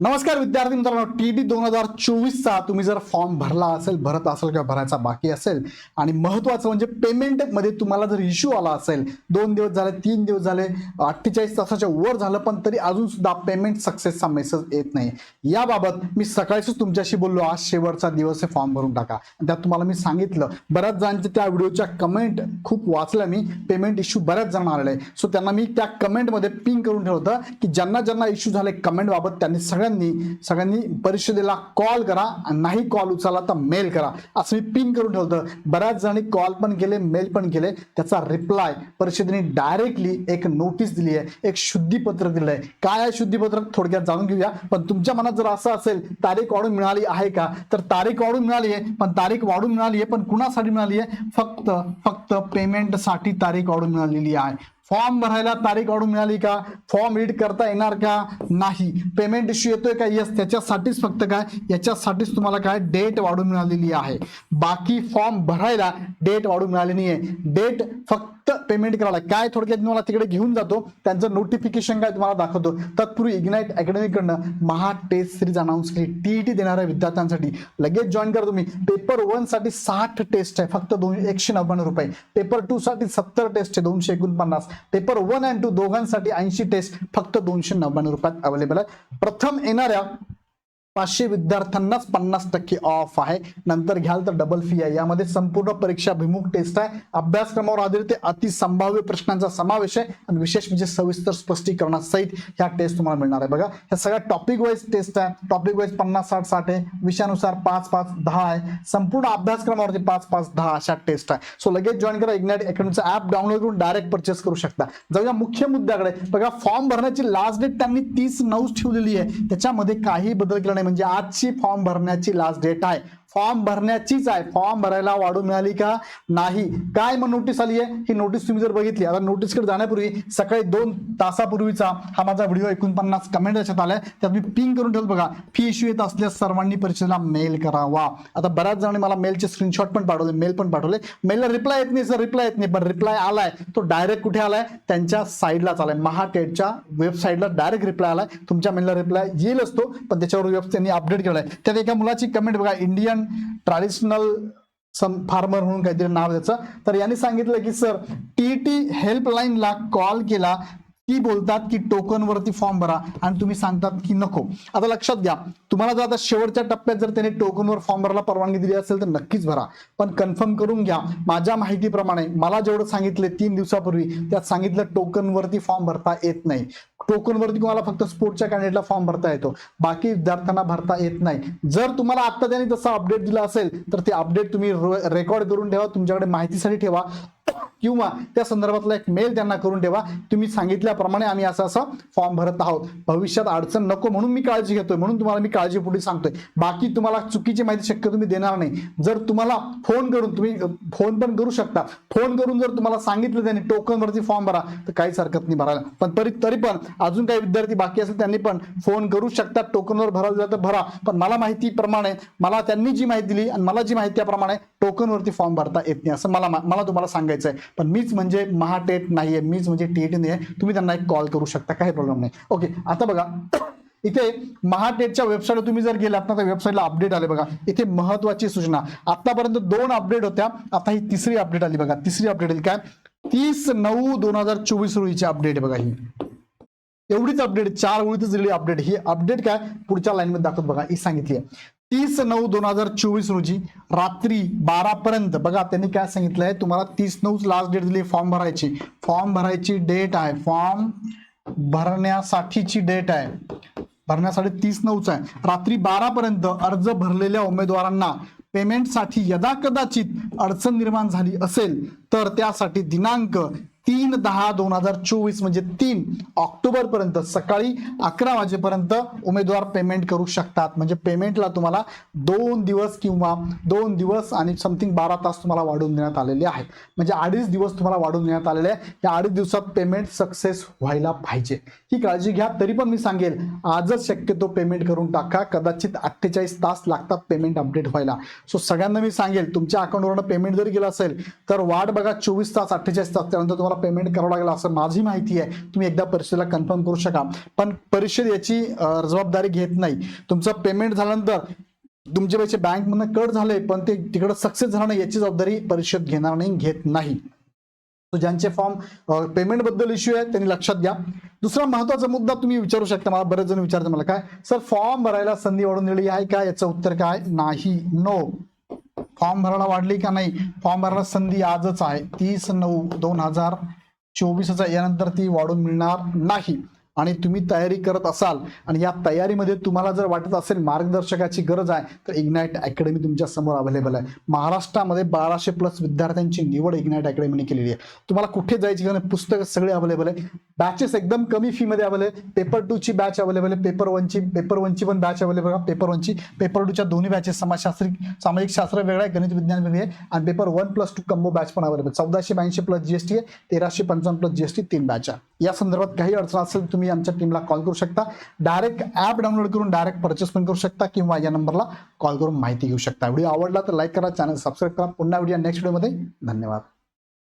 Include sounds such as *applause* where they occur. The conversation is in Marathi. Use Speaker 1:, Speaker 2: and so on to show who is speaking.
Speaker 1: नमस्कार विद्यार्थी मित्रांनो टी डी दोन हजार चोवीसचा तुम्ही जर फॉर्म भरला असेल भरत असेल किंवा भरायचा बाकी असेल आणि महत्त्वाचं म्हणजे पेमेंटमध्ये तुम्हाला जर इश्यू आला असेल दोन दिवस झाले तीन दिवस झाले अठ्ठेचाळीस तासाच्या वर झालं पण तरी अजून सुद्धा पेमेंट सक्सेसचा मेसेज येत नाही. याबाबत मी सकाळीच तुमच्याशी बोललो आज शेवटचा दिवस हे फॉर्म भरून टाका. आणि त्यात तुम्हाला मी सांगितलं बऱ्याच जणांच्या त्या व्हिडिओच्या कमेंट खूप वाचल्या मी पेमेंट इश्यू बऱ्याच जण आलेले. सो त्यांना मी त्या कमेंटमध्ये पिंग करून ठेवलं की ज्यांना ज्यांना इश्यू झाले कमेंटबाबत त्यांनी सगळ्या सगळ्यांनी सगळ्यांनी परिषदेला कॉल करा आणि नाही कॉल उचलला तर मेल करा. असं मी पिन करून ठेवतं बऱ्याच जणांनी कॉल पण केले मेल पण केले. त्याचा रिप्लाय परिषदेने डायरेक्टली एक नोटीस दिली आहे एक शुद्धीपत्र दिलं आहे काय आहे शुद्धीपत्रक? थोडक्यात जाणून घेऊया. पण तुमच्या मनात जर असं असेल तारीख वाढून मिळाली आहे का? तर तारीख वाढून मिळाली आहे पण तारीख वाढून मिळाली आहे पण कुणासाठी मिळाली आहे? फक्त फक्त पेमेंटसाठी तारीख वाढून मिळालेली आहे. फॉर्म भरायला तारीख वाढून मिळाली का? फॉर्म रीड करता येणार का? नाही. पेमेंट इश्यू येतोय का? येस त्याच्यासाठीच फक्त काय? याच्यासाठीच तुम्हाला काय? डेट वाढून मिळालेली आहे. बाकी फॉर्म भरायला डेट वाढून मिळाली नाही आहे डेट फक्त पेमेंट करायला काय थोडक्यात तुम्हाला मला तिकडे घेऊन जातो त्यांचं नोटिफिकेशन काय तुम्हाला दाखवतो. तत्पूर्वी इग्नाइट अकॅडमीकडनं महा टेस्ट सिरीज अनाऊन्स केली. टीईटी देणाऱ्या विद्यार्थ्यांसाठी. लगेच जॉईन करा तुम्ही. पेपर वनसाठी साठ टेस्ट आहे. फक्त दोन एकशे नव्याण्णव रुपये. पेपर टू साठी सत्तर टेस्ट आहे. दोनशे एकोणपन्नास. पेपर वन अँड टू दोघांसाठी ऐंशी टेस्ट फक्त दोनशे नव्याण्णव रुपयात अवेलेबल आहे प्रथम येणाऱ्या पाचशे विद्यार्थ्यांनाच पन्नास टक्के ऑफ आहे. नंतर घ्याल तर डबल फी आहे. यामध्ये संपूर्ण परीक्षाभिमुख टेस्ट आहे. अभ्यासक्रमावर आधारित अतिसंभाव्य प्रश्नांचा समावेश आहे. आणि विशेष म्हणजे सविस्तर स्पष्टीकरणासहित ह्या टेस्ट तुम्हाला मिळणार आहे. बघा ह्या सगळ्या टॉपिक वाईज टेस्ट आहे. टॉपिक वाईज पन्नास साठ साठ आहे. विषयानुसार पाच पाच दहा आहे. संपूर्ण अभ्यासक्रमावरती पाच पाच दहा अशा टेस्ट आहे. सो लगेच जॉईन करा. इग्नाइट अकॅडमीचं ऍप डाउनलोड करून डायरेक्ट परचेस करू शकता. जाऊया मुख्य मुद्द्याकडे. बघा फॉर्म भरण्याची लास्ट डेट त्यांनी तीस नऊच ठेवलेली आहे. त्याच्यामध्ये काही बदल केला नाही. म्हणजे आजची फॉर्म भरण्याची लास्ट डेट आहे. फॉर्म भरण्याचीच आहे. फॉर्म भरायला वाढू मिळाली का? नाही. काय मग नोटीस आली आहे ही नोटीस तुम्ही जर बघितली आता नोटीसकडे जाण्यापूर्वी सकाळी दोन तासापूर्वीचा हा माझा व्हिडिओ एकोणपन्नास कमेंट याच्यात आलाय. त्यात मी पिंग करून ठेवतो बघा. फी इश्यू येत असल्यास सर्वांनी परीक्षेला मेल करावा. आता बऱ्याच जणांनी मला मेलचे स्क्रीनशॉट पण पाठवले मेल पण पाठवले. मेलला रिप्लाय येत नाही सर रिप्लाय येत नाही. पण रिप्लाय आलाय. तो डायरेक्ट कुठे आलाय? त्यांच्या साईडलाच आलाय. महाटेटच्या वेबसाईटला डायरेक्ट रिप्लाय आलाय. तुमच्या मेलला रिप्लाय येईल असतो पण त्याच्यावर वेब त्यांनी अपडेट केलाय. त्यात एका मुलाची कमेंट बघा. इंडियन ट्रॅडिशनल सम फार्मर म्हणून काहीतरी नाव त्याचं. तर यांनी सांगितलं की सर टी टी हेल्पलाईनला कॉल केला ती बोलतात की टोकन वरती फॉर्म भरा आणि तुम्ही सांगतात की नको. आता लक्षात घ्या तुम्हाला जर आता शेवटच्या टप्प्यात जर त्याने टोकनवर फॉर्म भरायला परवानगी दिली असेल तर नक्कीच भरा. पण कन्फर्म करून घ्या माझ्या माहितीप्रमाणे मला जेवढं सांगितले तीन दिवसापूर्वी त्यात सांगितलं टोकनवरती फॉर्म भरता येत नाही. टोकनवरती तुम्हाला फक्त स्पोर्टच्या कॅन्डिडेटला फॉर्म भरता येतो. बाकी विद्यार्थ्यांना भरता येत नाही. जर तुम्हाला आत्ता त्यांनी तसा अपडेट दिलं असेल तर ते अपडेट तुम्ही रेकॉर्ड करून ठेवा तुमच्याकडे माहितीसाठी ठेवा. किंवा त्या संदर्भातला एक मेल त्यांना करून ठेवा. तुम्ही सांगितल्याप्रमाणे आम्ही असं असं फॉर्म भरत आहोत. भविष्यात अडचण नको म्हणून मी काळजी घेतोय. म्हणून तुम्हाला मी काळजीपोटी सांगतोय. बाकी तुम्हाला चुकीची माहिती शक्य तुम्ही देणार नाही. जर तुम्हाला फोन करून तुम्ही फोन पण करू शकता. फोन करून जर तुम्हाला सांगितलं त्यांनी टोकनवरती फॉर्म भरा तर काहीच हरकत नाही भरायला. पण तरी तरी पण अजून काही विद्यार्थी बाकी असेल त्यांनी पण फोन करू शकतात. टोकनवर भरायला तर भरा. पण मला माहितीप्रमाणे मला त्यांनी जी माहिती दिली आणि मला जी माहिती त्याप्रमाणे टोकनवरती फॉर्म भरता येत नाही. असं मला मला तुम्हाला सांगायचं आहे. पण मीच म्हणजे महाटेट नाहीये मीच म्हणजे टीएटी नाही आहे तुम्ही त्यांना एक कॉल करू शकता काही प्रॉब्लेम नाही. ओके आता बघा. *coughs* इथे महाटेटच्या वेबसाईटवर तुम्ही जर गेलात ना तर वेबसाईटला अपडेट आले बघा. इथे महत्वाची सूचना. आतापर्यंत दोन अपडेट होत्या आता ही तिसरी अपडेट आली बघा. तिसरी अपडेट आली काय? तीस नऊ दोन हजार चोवीस रोजीची अपडेट आहे बघा ही. एवढीच अपडेट चार ओळीतच दिलेली अपडेट ही अपडेट काय? पुढच्या लाईन मध्ये दाखवत बघा. ही सांगितली आहे. तीस नऊ दोन हजार चोवीस रोजी रात्री बारा पर्यंत बघा त्यांनी काय सांगितलं आहे? तुम्हाला तीस नऊच लास्ट डेट दिली फॉर्म भरायची. फॉर्म भरायची डेट आहे. फॉर्म भरण्यासाठीची डेट आहे. भरण्यासाठी तीस नऊच आहे. रात्री बारा पर्यंत अर्ज भरलेल्या उमेदवारांना पेमेंटसाठी यदा कदाचित अडचण निर्माण झाली असेल तर त्यासाठी दिनांक तीन दहा दोन हजार चोवीस म्हणजे तीन ऑक्टोबर पर्यंत सकाळी अकरा वाजेपर्यंत उमेदवार पेमेंट करू शकतात. म्हणजे पेमेंटला तुम्हाला दोन दिवस किंवा दोन दिवस आणि समथिंग बारा तास तुम्हाला वाढवून देण्यात आलेले आहेत. म्हणजे अडीच दिवस तुम्हाला वाढवून देण्यात आलेले आहे या अडीच दिवसात पेमेंट सक्सेस व्हायला पाहिजे. ही काळजी घ्या तरी पण मी सांगेल आजच शक्यतो पेमेंट करून टाका. कदाचित अठ्ठेचाळीस तास लागतात पेमेंट अपडेट व्हायला. सो सगळ्यांना मी सांगेल तुमच्या अकाउंटवरून पेमेंट जरी गेलं असेल तर वाट बघा चोवीस तास अठ्ठेचाळीस तास त्यानंतर तुम्हाला तुम्हाला पेमेंट करावं लागेल असं माझी माहिती आहे. तुम्ही एकदा परीक्षेला कन्फर्म करू शका पण परिषद याची जबाबदारी घेत नाही. तुमचं पेमेंट झाल्यानंतर तुमचे पैसे बँकमधनं कट झाले पण ते तिकडं सक्सेस झालं नाही याची जबाबदारी परिषद घेणार नाही घेत नाही. ज्यांचे फॉर्म पेमेंटबद्दल इश्यू आहे त्यांनी लक्षात घ्या. दुसरा महत्त्वाचा मुद्दा तुम्ही विचारू शकता मला बरेच जण विचारते मला काय? सर फॉर्म भरायला संधी वाढून दिली आहे का? याचं उत्तर काय? नाही. नो फॉर्म भरायला वाढली का नाही? फॉर्म भरायला संधी आजच आहे. तीस नऊ दोन हजार चोवीसचा यानंतर ती वाढून मिळणार नाही. आणि तुम्ही तयारी करत असाल आणि या तयारीमध्ये तुम्हाला जर वाटत असेल मार्गदर्शकाची गरज आहे तर इग्नाईट अकॅडमी तुमच्यासमोर अवेलेबल आहे. महाराष्ट्रामध्ये बाराशे प्लस विद्यार्थ्यांची निवड इग्नाईट अकॅडमीने केलेली आहे. तुम्हाला कुठे जायची कारण पुस्तकं सगळे अवेलेबल आहे बॅचेस एकदम कमी फीमध्ये अवेलेबल आहे पेपर टू ची बॅच अवेलेबल आहे. पेपर वनची पेपर वनची पण बॅच अवेलेबल आहे. पेपर वनची पेपर टूच्या दोन्ही बॅचेस समाजशास्त्री सामाजिक शास्त्र वेगळं आहे गणित विज्ञान वेगळी आहे. आणि paper one plus two combo batch पण अवेलेबल चौदाशे ब्याऐंशी प्लस जीएसटी आहे तेराशे पंचावन्न प्लस जीएसटी तीन बॅच आहे. या संदर्भात काही अडचण असेल तुम्ही तुम्ही आमच्या टीमला कॉल करू शकता. डायरेक्ट ॲप डाउनलोड करून डायरेक्ट परचेस पण करू शकता किंवा या नंबरला कॉल करून माहिती घेऊ शकता. व्हिडिओ आवडला तर लाईक करा चॅनल सबस्क्राईब करा. पुन्हा व्हिडिओ नेक्स्ट व्हिडिओमध्ये धन्यवाद.